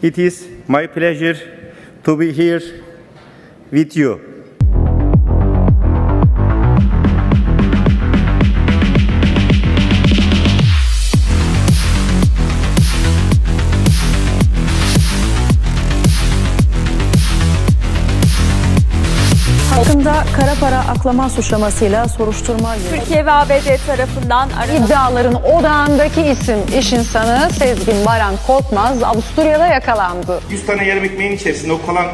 It is my pleasure to be here with you. Hakkında kara para aklama suçlamasıyla soruşturma yürütüyor. Türkiye ve ABD tarafından aranan İddiaların odağındaki isim iş insanı Sezgin Baran Korkmaz Avusturya'da yakalandı. 100 tane yarım ekmeğin içerisinde o kalan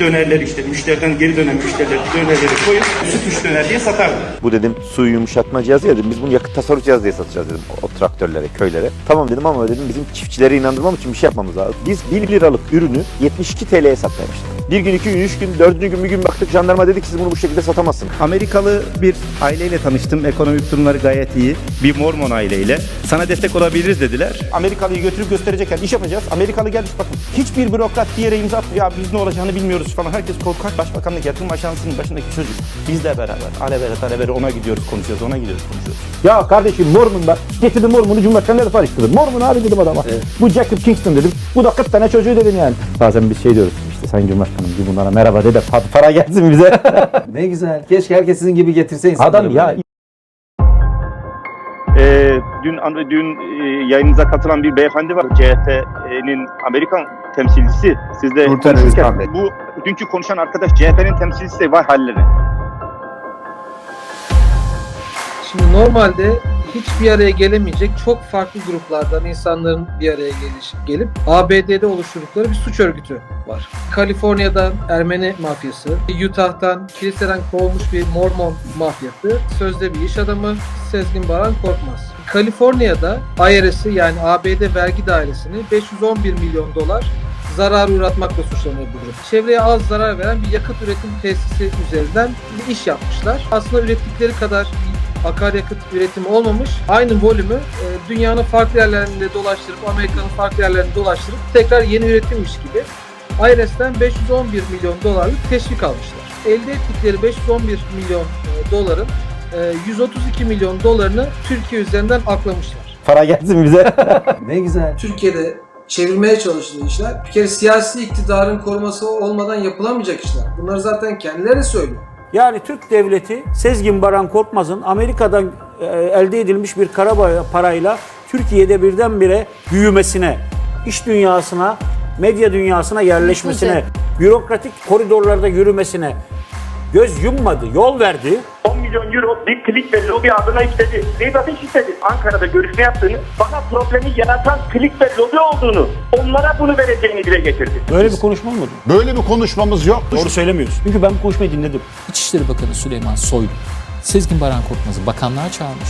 dönerleri işte müşteriden geri dönen müşteriler dönerleri koyup süt üç döner diye satardı. Bu dedim su yumuşatma cihazı ya dedim biz bunu yakıt tasarruf cihazı diye satacağız dedim o traktörlere, köylere. Tamam dedim ama dedim bizim çiftçileri inandırmam için bir şey yapmamız lazım. Biz 1 liralık ürünü 72 TL'ye satmıştık. Bir gün, iki gün, üç gün, dördüncü gün bir gün baktık jandarma dedi ki siz bunu bu şekilde satamazsınız. Amerikalı bir aileyle tanıştım. Ekonomik durumları gayet iyi. Bir Mormon aileyle. Sana destek olabiliriz dediler. Amerikalı'yı götürüp gösterecekken iş yapacağız. Amerikalı gelmiş bakın. Hiçbir bürokrat bir yere imza atmıyor. Ya biz ne olacağını bilmiyoruz falan. Herkes korkak. Başbakanlık yatırım ajansının başındaki çocuk. Bizle beraber. Alevere talevere ona gidiyoruz konuşuyoruz. Ona gidiyoruz konuşuyoruz. Ya kardeşim Mormon da getirdim Mormon'u Cumhurbaşkanı'yla karıştırdım. Mormon abi dedim adama. Bu Jacob Kingston dedim. Bu da 40 tane çocuğu dedim yani. Bazen biz şey diyoruz Sayın Cumhurbaşkanım bir bunlara merhaba de de pa- para gelsin bize. Ne güzel. Keşke herkes sizin gibi getirse insanları. Adam ya Ee, dün dün e, yayınınıza katılan bir beyefendi var. CHP'nin Amerikan temsilcisi. Sizde Nurten konuşurken Özkan Bey. bu dünkü konuşan arkadaş CHP'nin temsilcisi de var halleri. Şimdi normalde hiçbir araya gelemeyecek çok farklı gruplardan insanların bir araya geliş, gelip ABD'de oluşturdukları bir suç örgütü var. Kaliforniya'dan Ermeni mafyası, Utah'tan kiliseden kovulmuş bir Mormon mafyası, sözde bir iş adamı Sezgin Baran Korkmaz. Kaliforniya'da IRS'i yani ABD vergi dairesini 511 milyon dolar zarar uğratmakla suçlanıyor bu grup. Çevreye az zarar veren bir yakıt üretim tesisi üzerinden bir iş yapmışlar. Aslında ürettikleri kadar akaryakıt üretimi olmamış. Aynı volümü e, dünyanın farklı yerlerinde dolaştırıp, Amerika'nın farklı yerlerinde dolaştırıp tekrar yeni üretimmiş gibi IRS'ten 511 milyon dolarlık teşvik almışlar. Elde ettikleri 511 milyon e, doların e, 132 milyon dolarını Türkiye üzerinden aklamışlar. para gelsin bize. Ne güzel. Türkiye'de çevirmeye çalıştığı işler bir kere siyasi iktidarın koruması olmadan yapılamayacak işler. Bunları zaten kendileri söylüyor. Yani Türk devleti Sezgin Baran Korkmaz'ın Amerika'dan e, elde edilmiş bir kara para- parayla Türkiye'de birdenbire büyümesine, iş dünyasına, medya dünyasına yerleşmesine, bürokratik koridorlarda yürümesine göz yummadı, yol verdi. 10 milyon euro bir klik ve lobi adına istedi. Vedat iş istedi. Ankara'da görüşme yaptığını, bana problemi yaratan klik ve lobi olduğunu, onlara bunu vereceğini dile getirdi. Böyle bir konuşma olmadı. Böyle bir konuşmamız yok. Doğru söylemiyorsun. Çünkü ben bu konuşmayı dinledim. İçişleri Bakanı Süleyman Soylu, Sezgin Baran Korkmaz'ı bakanlığa çağırmış.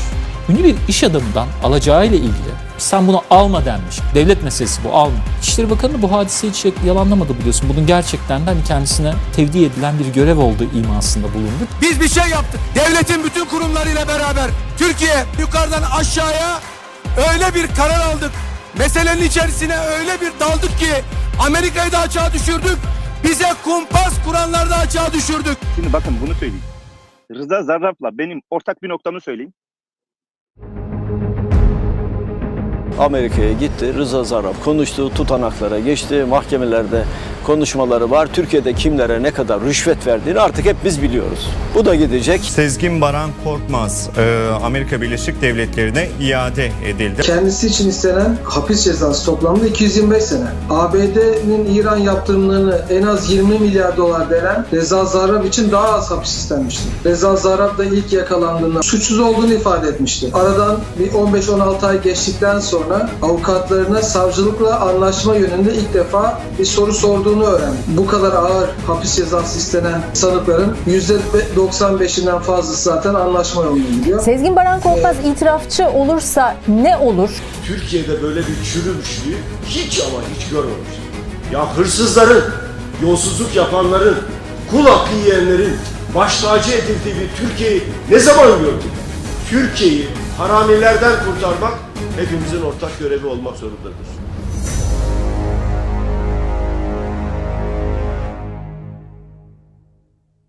Ünlü bir iş adamından alacağıyla ilgili sen bunu alma denmiş. Devlet meselesi bu alma. İçişleri Bakanı bu hadiseyi hiç yalanlamadı biliyorsun. Bunun gerçekten de hani kendisine tevdi edilen bir görev olduğu imasında bulundu. Biz bir şey yaptık. Devletin bütün kurumlarıyla beraber Türkiye yukarıdan aşağıya öyle bir karar aldık. Meselenin içerisine öyle bir daldık ki Amerika'yı da açığa düşürdük. Bize kumpas kuranları da açığa düşürdük. Şimdi bakın bunu söyleyeyim. Rıza Zarrab'la benim ortak bir noktamı söyleyeyim. you Amerika'ya gitti. Rıza Zarrab konuştu, tutanaklara geçti. Mahkemelerde konuşmaları var. Türkiye'de kimlere ne kadar rüşvet verdiğini artık hep biz biliyoruz. Bu da gidecek. Sezgin Baran Korkmaz e, Amerika Birleşik Devletleri'ne iade edildi. Kendisi için istenen hapis cezası toplamda 225 sene. ABD'nin İran yaptırımlarını en az 20 milyar dolar delen Reza Zarrab için daha az hapis istenmişti. Reza Zarrab da ilk yakalandığında suçsuz olduğunu ifade etmişti. Aradan bir 15-16 ay geçtikten sonra avukatlarına savcılıkla anlaşma yönünde ilk defa bir soru sorduğunu öğrendi. Bu kadar ağır hapis cezası istenen sanıkların %95'inden fazlası zaten anlaşma yoluna gidiyor. Sezgin Baran Korkmaz itirafçı olursa ne olur? Türkiye'de böyle bir çürümüşlüğü hiç ama hiç görmemiştim. Ya hırsızların, yolsuzluk yapanların, kul hakkı yiyenlerin baş tacı edildiği bir Türkiye'yi ne zaman gördük? Türkiye'yi haramilerden kurtarmak hepimizin ortak görevi olmak zorundadır.